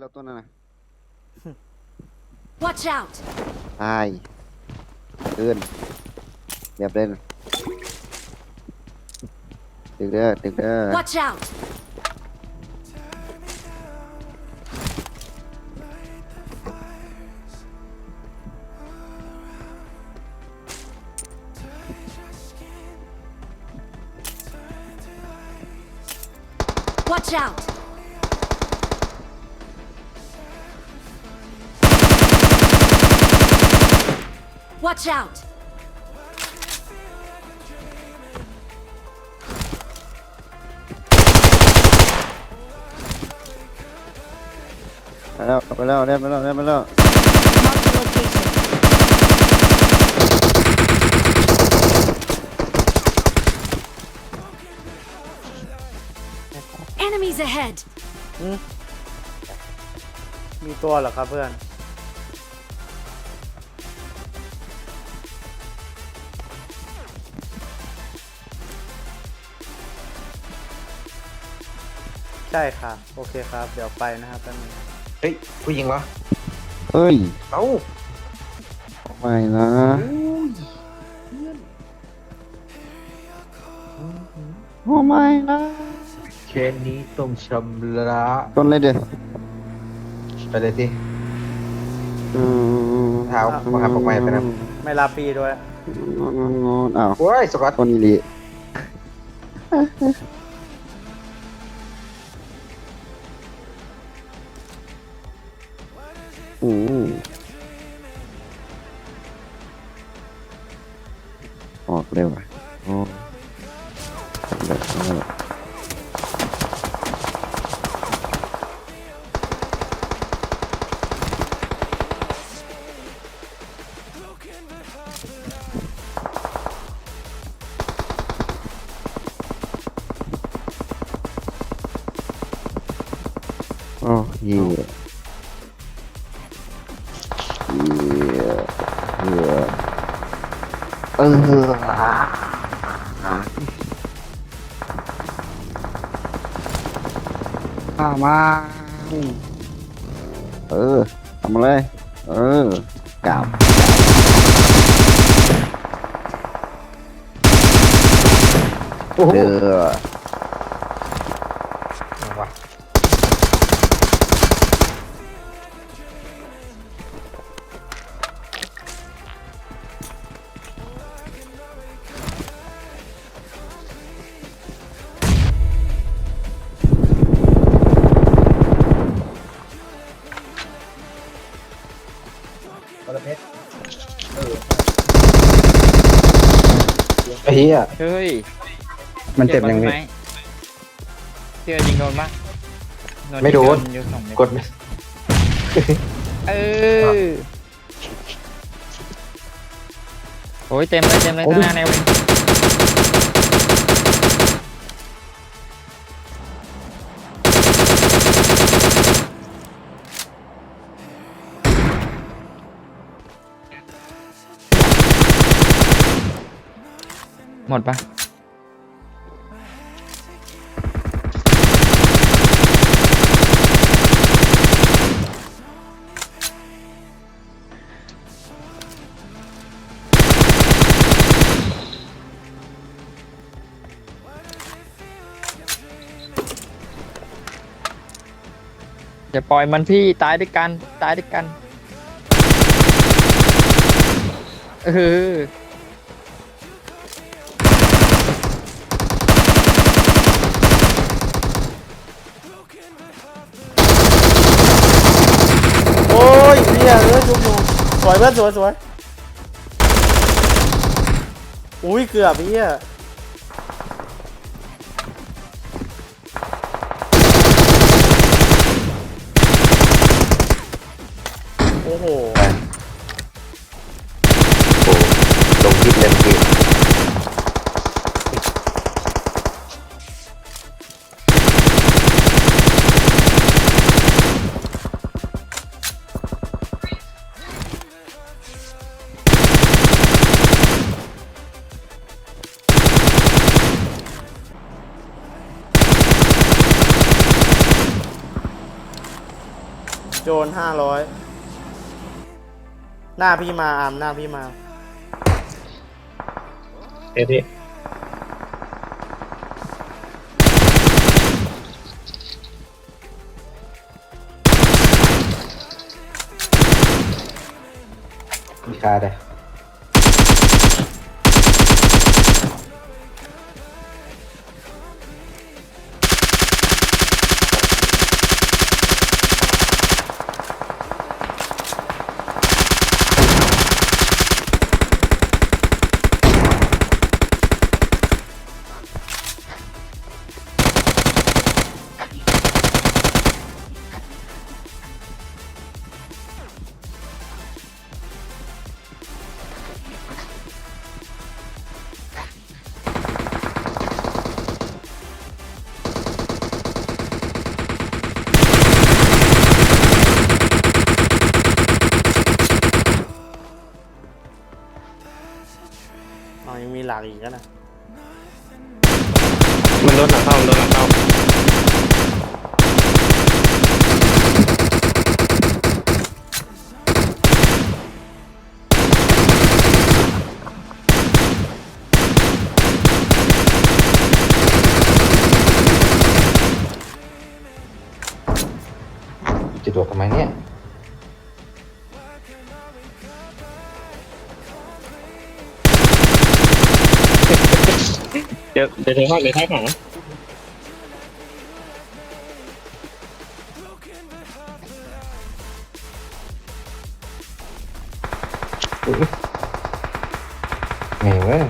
แล้วตัวนั้นนะ Watch out! ตายเดินเรียบเล่นตึกเด้อตึกเด้อ Watch out! Watch out! Watch out! ไปแล้วไปแล้วเล่นไปแล้วเล่นไปแล้ว Mark the location. Enemies ahead! มีตัวเหรอครับเพื่อน ช่ค่ะโอเคครับ เดี๋ยวไปนะครับแป๊บนึงเฮ้ยผู้หญิงเหรอเฮ้ยเอ้าไม่นะโอ้ไม่นะเชนนี้ต้องชำระต้นเลยเด้อไปเลยสิอืมเท้ามาหาพวกใหม่ไปนะไม่รับปีด้วยงอนงอนงอนอ้าวโอ้ยสกอตต้นอีหลี อ้เหี้ยเหี้ยเหี้ยเอ เหี้ยเฮ้ยมันเจ็บยังไงไหมเชื่อยิงโดนปะไม่โดน ยิงอยู่สองเม็ดกดไหมเออโอ้ยเต็มเลยเต็มเลยข้างหน้าแนวเอง หมดปะอย่าปล่อยมันพี่ตายด้วยกัน ตายด้วยกัน เออ โอ้ยเฮียเออจุกอยู่ส วยเพื่อนสวยสวยอุ้ยเกือบพี่อะโอ้โห โจนห้าร้อยหน้าพี่มาอามหน้าพี่มา เอ้พี่มีคาเลย อ๋อยังมีหลักอีกก็นะมันโดนหลังเข้ามันโดนหลังเข้าจะโดดทำไมเนี่ย เดี๋ยวเดี๋ยวเดี๋ยวเดี๋ยวท้ายถังแม่งเว้ย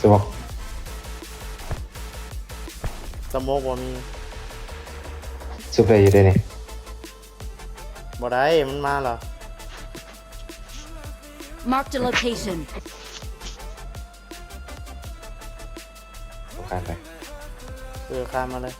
สวกสโมกบ่มี ซูเปอร์อยู่ด้วยนี่บ่ได้มันมาเหรอ Marked a location. สำคัญไป เออคานมาเลย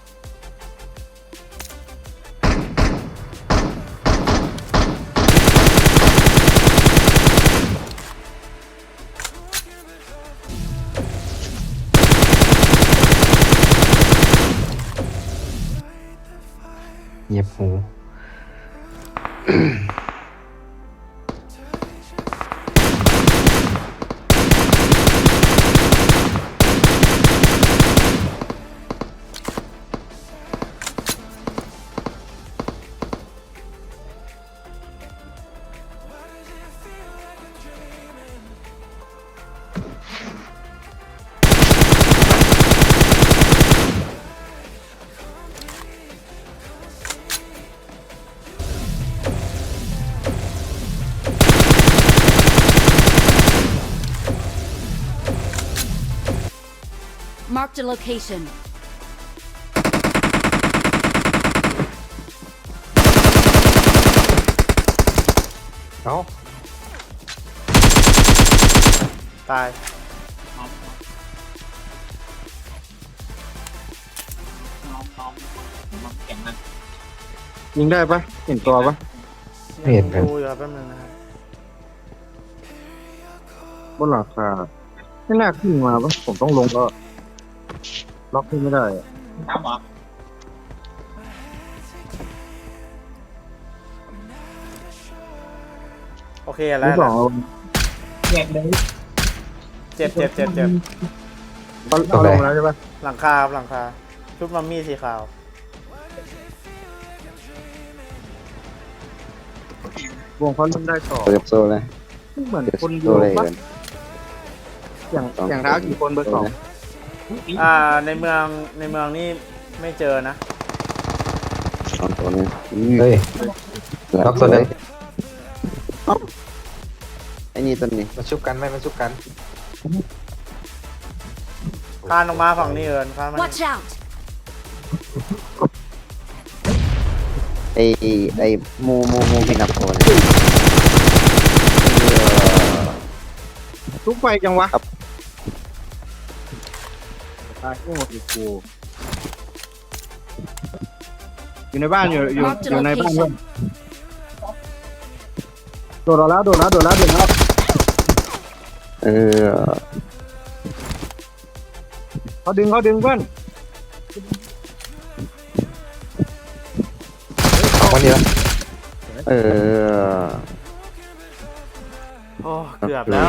Marked a location. เอ้าตายยิงได้ปะเห็นตัวปะไม่เห็นกันดูอยู่ครับแป๊บนึงนะครับบนหลังคาไม่น่าขึ้นมาปะผมต้องลงก็ล็ อกขึ้นไม่ได้อะโอเคหแล้รืวอสองเอาเจ็บเจ็บเจ็บเจ็บเจ็บเอาลงแล้วใช่ปะหลังคาครับหลังคา ชุดมัมมี่สีขาว วงเขาเล่นได้ต่อเก็บโซ่เลย เหมือนเก็บคนเดียโซ่วเลยปะกัน อย่างอย่างเท้ากี่คนเบอร์สอง อ่าในเมืองในเมืองนี่ไม่เจอนะสองตัวนี้เฮ้ยล็อกตัวนั้นไอ้นี่ตัวนี้มาชุบกันไหมมาชุบกันคานออกมาฝั่งนี้เอิญคานมา Watch out! ไอ้ไอ้มูมูมูพินับโคนยทุกไฟจังวะ ตายโง่ดิกูอยู่ในบ้านอยู่อยู่อยู่ในบ้านด้วยโดดแล้วโดดแล้วโดดแล้วโดดแล้วเออเขาดึงเขาดึงเพื่อนเอาคนเดียวเออโอ้เกือบแล้ว